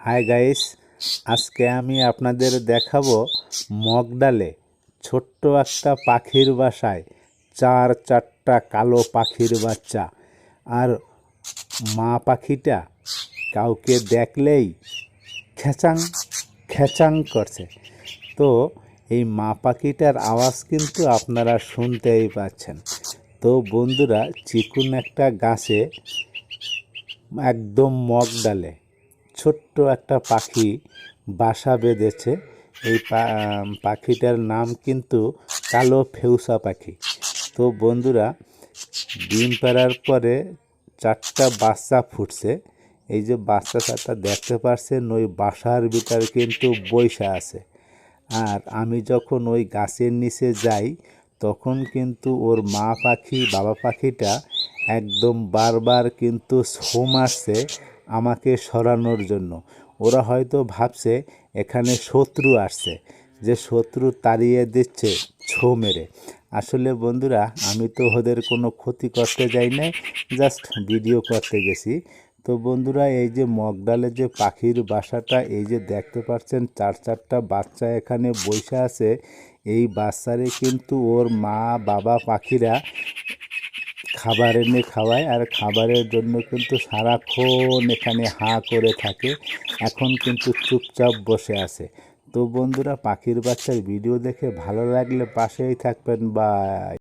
Hi guys আজকে আমি আপনাদের দেখাবো মগডালে ছোট্ট একটা পাখির বাসায় চার চারটা কালো পাখির বাচ্চা। আর মা পাখিটা কাউকে দেখলেই খেচাং খেচাং করছে। তো এই মা পাখিটার আওয়াজ কিন্তু আপনারা শুনতেই পাচ্ছেন। তো বন্ধুরা, চিকুন একটা গাছে একদম মগ ডালে ছোট্ট একটা পাখি বাসা বেঁধেছে। এই পাখিটার নাম কিন্তু কালো ফেউসা পাখি। তো বন্ধুরা, ডিম পাড়ার পরে চারটা বাচ্চা ফুটছে। এই যে বাচ্চা চারটা দেখতে পাচ্ছেন ওই বাসার ভিতরে কিন্তু বৈশা আছে। আর আমি যখন ওই গাছের নিচে যাই, তখন কিন্তু ওর মা পাখি, বাবা পাখিটা একদম বারবার কিন্তু ছো মারছে আমাকে সরানোর জন্য। ওরা হয়তো ভাবছে, এখানে শত্রু আসছে। যে শত্রু তাড়িয়ে দিচ্ছে ছো মেরে। আসলে বন্ধুরা, আমি তো ওদের কোনো ক্ষতি করতে যাই না জাস্ট ভিডিও করতে গেছি। তো বন্ধুরা, এই যে মগডালে যে পাখির বাসাটা, এই যে দেখতে পাচ্ছেন, চার চারটা বাচ্চা এখানে বসে আছে। এই বাচ্চারে কিন্তু ওর মা, বাবা, পাখিরা খাবার এনে খাওয়ায়, আর খাবারের জন্য কিন্তু সারাক্ষণ এখানে হাঁ করে থাকে। এখন কিন্তু চুপচাপ বসে আছে। তো বন্ধুরা, পাখির বাচ্চার ভিডিও দেখে ভালো লাগলে পাশেই থাকবেন। বাই